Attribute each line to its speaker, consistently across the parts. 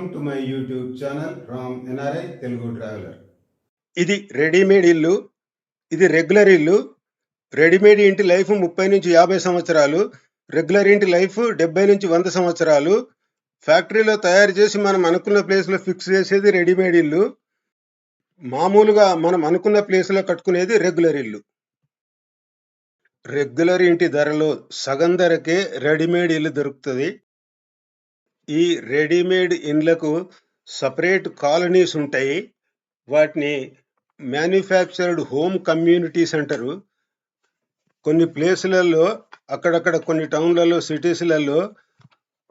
Speaker 1: Welcome to my YouTube channel from NRI Telugu traveller
Speaker 2: ఇది readymade ఇల్లు ఇది regular ఇల్లు. రెడీమేడ్ ఇంటి లైఫ్ ముప్పై నుంచి యాభై సంవత్సరాలు రెగ్యులర్ ఇంటి లైఫ్ డెబ్బై నుంచి వంద సంవత్సరాలు. ఫ్యాక్టరీలో తయారు చేసి మనం అనుకున్న ప్లేస్లో ఫిక్స్ చేసేది రెడీమేడ్ ఇల్లు. మామూలుగా మనం అనుకున్న ప్లేస్లో కట్టుకునేది రెగ్యులర్ ఇల్లు. రెగ్యులర్ ఇంటి ధరలో సగం ధరకే రెడీమేడ్ ఇల్లు దొరుకుతుంది. ఈ రెడీమేడ్ ఇండ్లకు సపరేట్ కాలనీస్ ఉంటాయి. వాటిని మ్యానుఫ్యాక్చర్డ్ హోమ్ కమ్యూనిటీస్ అంటారు కొన్ని ప్లేసులలో అక్కడక్కడ కొన్ని టౌన్లలో సిటీస్లలో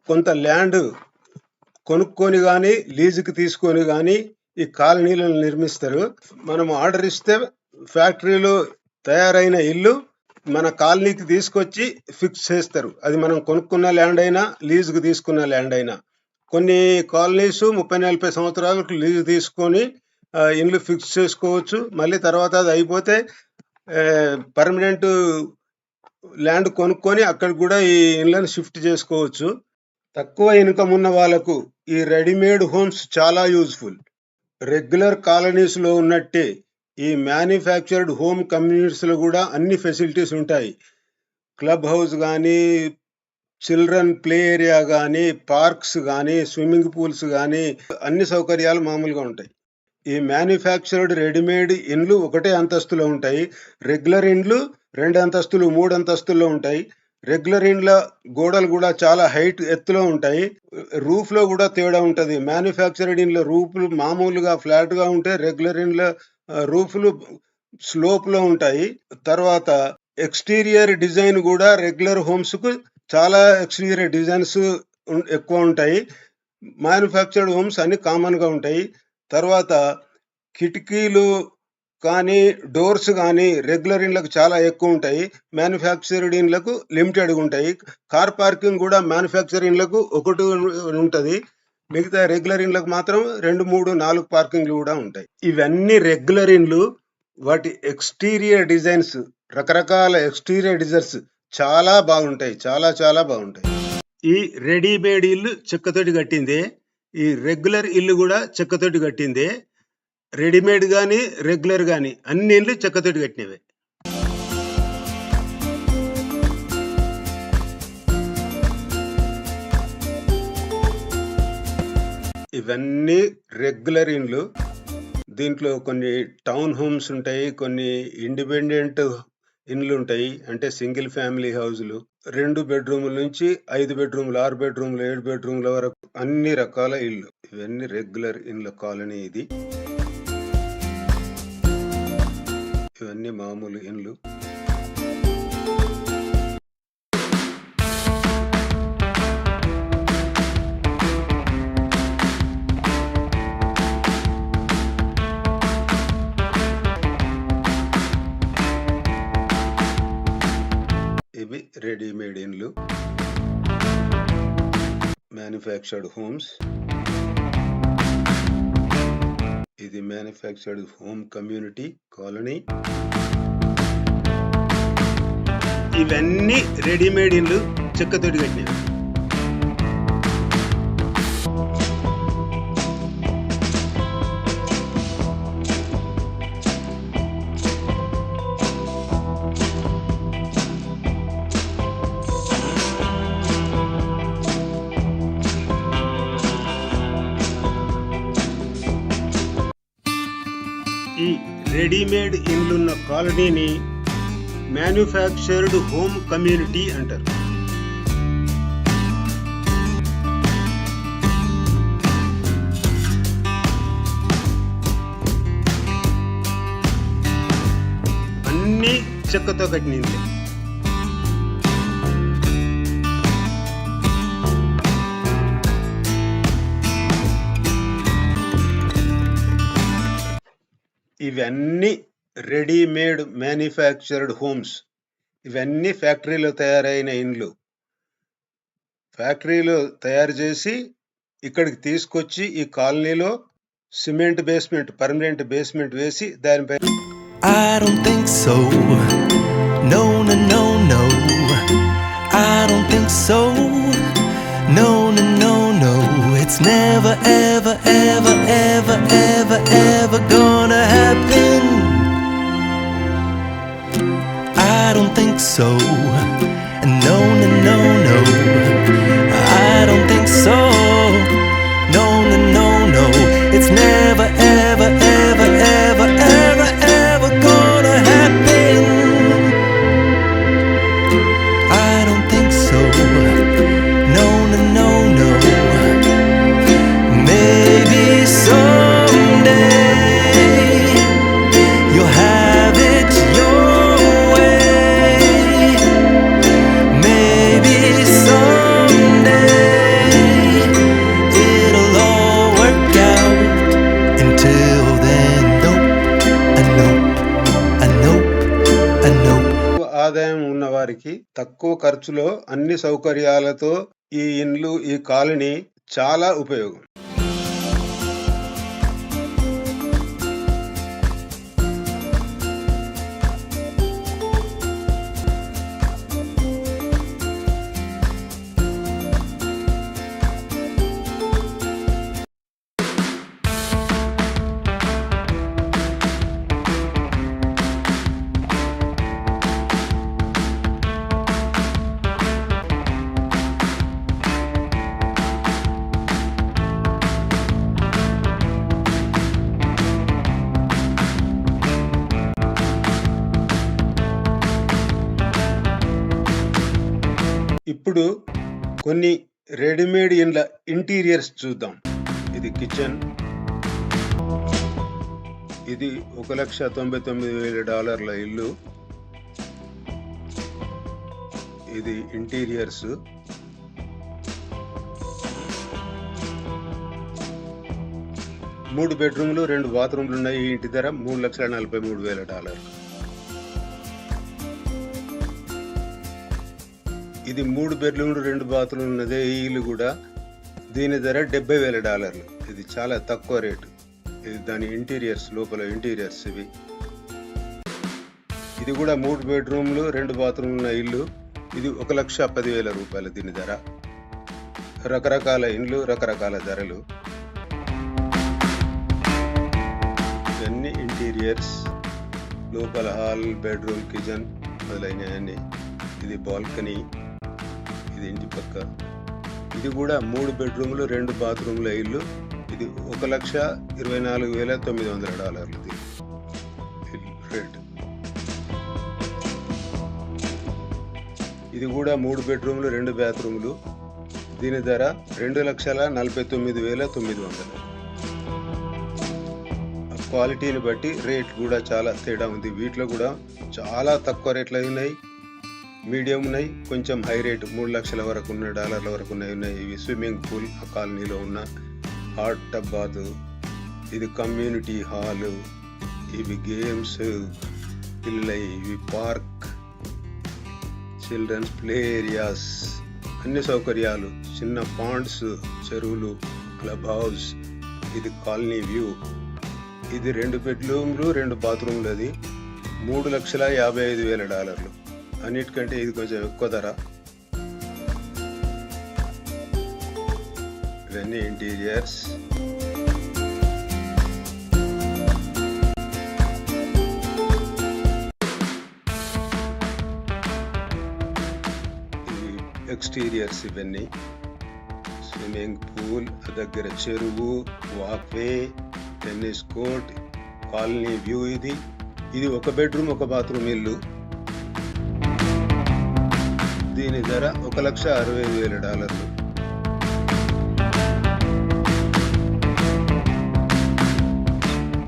Speaker 2: కొంత ల్యాండ్ కొనుక్కొని కానీ లీజుకి తీసుకొని కానీ ఈ కాలనీలను నిర్మిస్తారు. మనం ఆర్డర్ ఇస్తే ఫ్యాక్టరీలో తయారైన ఇల్లు మన కాలనీకి తీసుకొచ్చి ఫిక్స్ చేస్తారు. అది మనం కొనుక్కున్న ల్యాండ్ అయినా లీజుకు తీసుకున్న ల్యాండ్ అయినా. కొన్ని కాలనీస్ ముప్పై నలభై సంవత్సరాలకు లీజు తీసుకొని ఇండ్లు ఫిక్స్ చేసుకోవచ్చు. మళ్ళీ తర్వాత అది అయిపోతే పర్మనెంట్ ల్యాండ్ కొనుక్కొని అక్కడ కూడా ఈ ఇండ్లను షిఫ్ట్ చేసుకోవచ్చు. తక్కువ ఇన్కమ్ ఉన్న వాళ్ళకు ఈ రెడీమేడ్ హోమ్స్ చాలా యూజ్ఫుల్ రెగ్యులర్ కాలనీస్లో ఉన్నట్టే ఈ మ్యానుఫ్యాక్చర్డ్ హోమ్ కమ్యూనిటీస్లో కూడా అన్ని ఫెసిలిటీస్ ఉంటాయి. క్లబ్ హౌస్ కానీ చిల్డ్రన్ ప్లే ఏరియా కానీ పార్క్స్ కానీ స్విమ్మింగ్ పూల్స్ కానీ అన్ని సౌకర్యాలు మామూలుగా ఉంటాయి. ఈ మ్యానుఫ్యాక్చర్డ్ రెడీమేడ్ ఇండ్లు ఒకటే అంతస్తులో ఉంటాయి. రెగ్యులర్ ఇండ్లు రెండు అంతస్తులు మూడు అంతస్తుల్లో ఉంటాయి. రెగ్యులర్ ఇండ్ల గోడలు కూడా చాలా హైట్ ఎత్తులో ఉంటాయి. రూఫ్లో కూడా తేడా ఉంటుంది. మ్యానుఫ్యాక్చర్డ్ ఇండ్ల రూఫ్లు మామూలుగా ఫ్లాట్గా ఉంటే రెగ్యులర్ ఇండ్ల రూఫ్లు స్లోప్లో ఉంటాయి. తర్వాత ఎక్స్టీరియర్ డిజైన్ కూడా రెగ్యులర్ హోమ్స్కు చాలా ఎక్స్టీరియర్ డిజైన్స్ ఎక్కువ ఉంటాయి. మ్యానుఫ్యాక్చర్డ్ హోమ్స్ అన్ని కామన్గా ఉంటాయి. తర్వాత కిటికీలు కానీ డోర్స్ కానీ రెగ్యులర్ ఇండ్లకు చాలా ఎక్కువ ఉంటాయి. మ్యానుఫ్యాక్చర్డ్ ఇండ్లకు లిమిటెడ్ ఉంటాయి. కార్ పార్కింగ్ కూడా మ్యానుఫ్యాక్చర్ ఇండ్లకు ఒకటి ఉంటుంది. మిగతా రెగ్యులర్ ఇండ్లకు మాత్రం రెండు మూడు నాలుగు పార్కింగ్లు కూడా ఉంటాయి. ఇవన్నీ రెగ్యులర్ ఇండ్లు వాటి ఎక్స్టీరియర్ డిజైన్స్ రకరకాల ఎక్స్టీరియర్ డిజైన్స్ చాలా బాగుంటాయి చాలా చాలా బాగుంటాయి. ఈ రెడీమేడ్ ఇల్లు చెక్కతోటి కట్టిందే ఈ రెగ్యులర్ ఇల్లు కూడా చెక్కతోటి కట్టిందే రెడీమేడ్ కానీ రెగ్యులర్ కానీ అన్ని ఇల్లు చెక్కతోటి కట్టినవే. ఇవన్నీ రెగ్యులర్ ఇండ్లు. దీంట్లో కొన్ని టౌన్ హోమ్స్ ఉంటాయి కొన్ని ఇండిపెండెంట్ ఇండ్లు ఉంటాయి అంటే సింగిల్ ఫ్యామిలీ హౌజులు. రెండు బెడ్రూముల నుంచి ఐదు బెడ్రూములు ఆరు బెడ్రూములు ఏడు బెడ్రూముల వరకు అన్ని రకాల ఇల్లు ఇవన్నీ రెగ్యులర్ ఇండ్ల కాలనీ ఇది. ఇవన్నీ మామూలు ఇండ్లు. రెడీమేడ్ ఇండ్లు. Manufactured homes. ఇది మ్యానుఫ్యాక్చర్డ్ హోమ్ కమ్యూనిటీ కాలనీ. ఇవన్నీ రెడీమేడ్ ఇండ్లు చెక్కతోటి కట్టినవి. రెడీమేడ్ ఇండ్లున్న కాలనీని మ్యానుఫ్యాక్చర్డ్ హోమ్ కమ్యూనిటీ అంటారు. అన్ని చెక్కతో కట్టినది. ఇవన్నీ రెడీమేడ్ మ్యానుఫ్యాక్చర్డ్ హోమ్స్ ఇవన్నీ ఫ్యాక్టరీలో తయారైన ఇండ్లు ఫ్యాక్టరీలో తయారు చేసి ఇక్కడికి తీసుకొచ్చి ఈ కాలనీలో సిమెంట్ బేస్మెంట్ పర్మనెంట్ బేస్మెంట్ వేసి దానిపై
Speaker 3: I don't think so. No, no, no, no. I don't think so. No, no, no, no. It's never, ever, ever,
Speaker 2: ఆదాయం ఉన్న వారికి తక్కువ ఖర్చులో అన్ని సౌకర్యాలతో ఈ ఇండ్లు ఈ కాలనీ చాలా ఉపయోగం. ఇప్పుడు కొన్ని రెడీమేడ్ ఇండ్ల ఇంటీరియర్స్ చూద్దాం. ఇది కిచెన్. ఇది ఒక లక్ష తొంభై తొమ్మిది వేల డాలర్ల ఇల్లు. ఇది ఇంటీరియర్స్. మూడు బెడ్రూమ్లు రెండు బాత్రూమ్లు ఉన్నాయి. ఈ ఇంటి ధర మూడు లక్షల నలభై మూడు వేల డాలర్లు. ఇది మూడు బెడ్రూమ్లు రెండు బాత్రూమ్లు ఉన్నదే ఈ ఇల్లు కూడా. దీని ధర డెబ్బై వేల డాలర్లు. ఇది చాలా తక్కువ రేటు. ఇది దాని ఇంటీరియర్స్ లోపల ఇంటీరియర్స్ ఇవి. ఇది కూడా మూడు బెడ్రూమ్లు రెండు బాత్రూమ్లు ఉన్న ఇల్లు. ఇది ఒక లక్ష పదివేల రూపాయలు దీని ధర. రకరకాల ఇండ్లు రకరకాల ధరలు. ఇవన్నీ ఇంటీరియర్స్. లోపల హాల్ బెడ్రూమ్ కిచెన్ మొదలైనవన్నీ ఇది బాల్కనీ. ఇది ఇంటి పక్క. ఇది కూడా మూడు బెడ్రూమ్లు రెండు బాత్రూమ్ల ఇల్లు. ఇది ఒక లక్ష ఇరవై నాలుగు వేల తొమ్మిది వందల డాలర్లు ఇది. రేట్ ఇది కూడా మూడు బెడ్రూమ్లు రెండు బాత్రూమ్లు. దీని ధర రెండు లక్షల నలభై తొమ్మిది వేల తొమ్మిది వందలు. క్వాలిటీని బట్టి రేట్ కూడా చాలా తేడా ఉంది. వీటిలో కూడా చాలా తక్కువ రేట్లు ఉన్నాయి మీడియం ఉన్నాయి కొంచెం హై రేట్ మూడు లక్షల వరకు ఉన్న డాలర్ల వరకు ఉన్నాయి ఉన్నాయి. ఇవి స్విమ్మింగ్ పూల్ ఆ కాలనీలో ఉన్న హాట్ టబ్ బాత్ ఇది కమ్యూనిటీ హాల్ ఇవి గేమ్స్ పిల్లై ఇవి పార్క్ చిల్డ్రన్స్ ప్లే ఏరియాస్ అన్ని సౌకర్యాలు చిన్న పాండ్స్ చెరువులు క్లబ్ హౌస్ ఇది కాలనీ వ్యూ ఇది రెండు బెడ్రూమ్లు రెండు బాత్రూమ్లు అది. మూడు లక్షల యాభై ఐదు వేల డాలర్లు. అన్నిటికంటే ఇది కొంచెం ఎక్కువ ధర. ఇవన్నీ ఇంటీరియర్స్. ఎక్స్టీరియర్స్ ఇవన్నీ. స్విమ్మింగ్ పూల్ దగ్గర చెరువు walkway tennis court colony view ఇది. ఇది ఒక బెడ్రూమ్ ఒక బాత్రూమ్ ఇల్లు. దీని ధర ఒక లక్ష అరవై వేల డాలర్లు.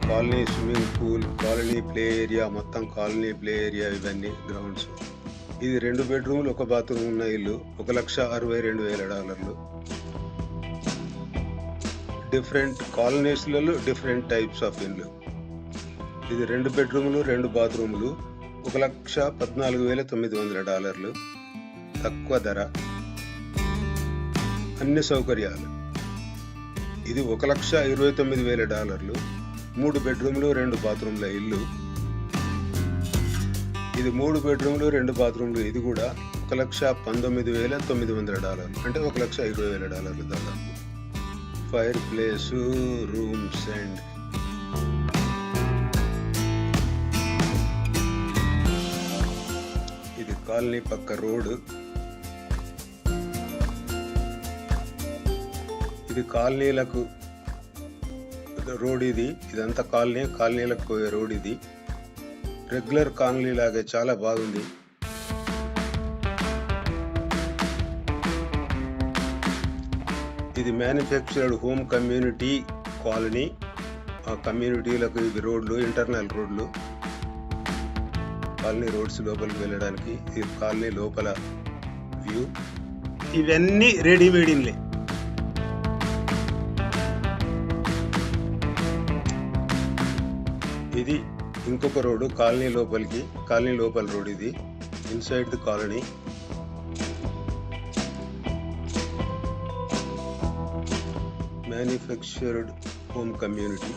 Speaker 2: Colony swimming pool colony play area మొత్తం కాలనీ ప్లే ఏరియా ఇవన్నీ గ్రౌండ్స్. ఇది రెండు బెడ్రూమ్లు ఒక బాత్రూమ్ ఉన్న ఇల్లు ఒక లక్ష అరవై రెండు వేల డాలర్లు. డిఫరెంట్ కాలనీస్లలో డిఫరెంట్ టైప్స్ ఆఫ్ ఇల్లు. ఇది రెండు బెడ్రూములు రెండు బాత్రూములు ఒక లక్ష పద్నాలుగు వేల తొమ్మిది వందల డాలర్లు. తక్కువ ధర అన్ని సౌకర్యాలు. ఇది ఒక లక్ష ఇరవై తొమ్మిది వేల డాలర్లు మూడు బెడ్రూమ్లు రెండు బాత్రూమ్ల ఇల్లు. ఇది మూడు బెడ్రూమ్లు రెండు బాత్రూమ్లు ఇది కూడా ఒక లక్ష పంతొమ్మిది వేల తొమ్మిది వందల డాలర్లు అంటే ఒక లక్ష ఇరవై వేల డాలర్లు దాదాపు. ఫైర్ ప్లేస్ రూమ్స్ అండ్ ఇది కాలనీ పక్క రోడ్. ఇది కాలనీలకు రోడ్ ఇది. ఇదంతా కాలనీ కాలనీలకు పోయే రోడ్ ఇది. రెగ్యులర్ కాలనీ లాగే చాలా బాగుంది. ఇది మ్యానుఫ్యాక్చర్డ్ హోమ్ కమ్యూనిటీ కాలనీ. ఆ కమ్యూనిటీలకు ఇవి రోడ్లు ఇంటర్నల్ రోడ్లు. కాలనీ రోడ్స్ లోపలికి వెళ్ళడానికి ఇది కాలనీ లోపల వ్యూ. ఇవన్నీ రెడీమేడ్ ఇన్లే. ఇది ఇంకొక రోడ్డు కాలనీ లోపలికి కాలనీ లోపల రోడ్ ఇది. Inside the colony manufactured home community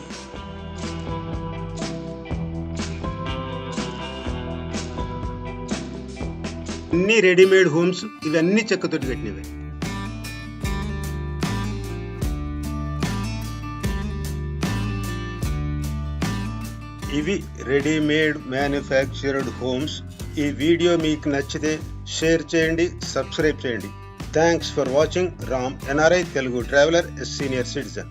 Speaker 2: అన్ని రెడీమేడ్ హోమ్స్ ఇవన్నీ చెక్కతోటి కట్టినవి. ఇవి రెడీమేడ్ మ్యానుఫ్యాక్చర్డ్ హోమ్స్. ఈ వీడియో మీకు నచ్చితే షేర్ చేయండి సబ్స్క్రైబ్ చేయండి. Thanks for watching. Ram NRI Telugu traveller senior citizen.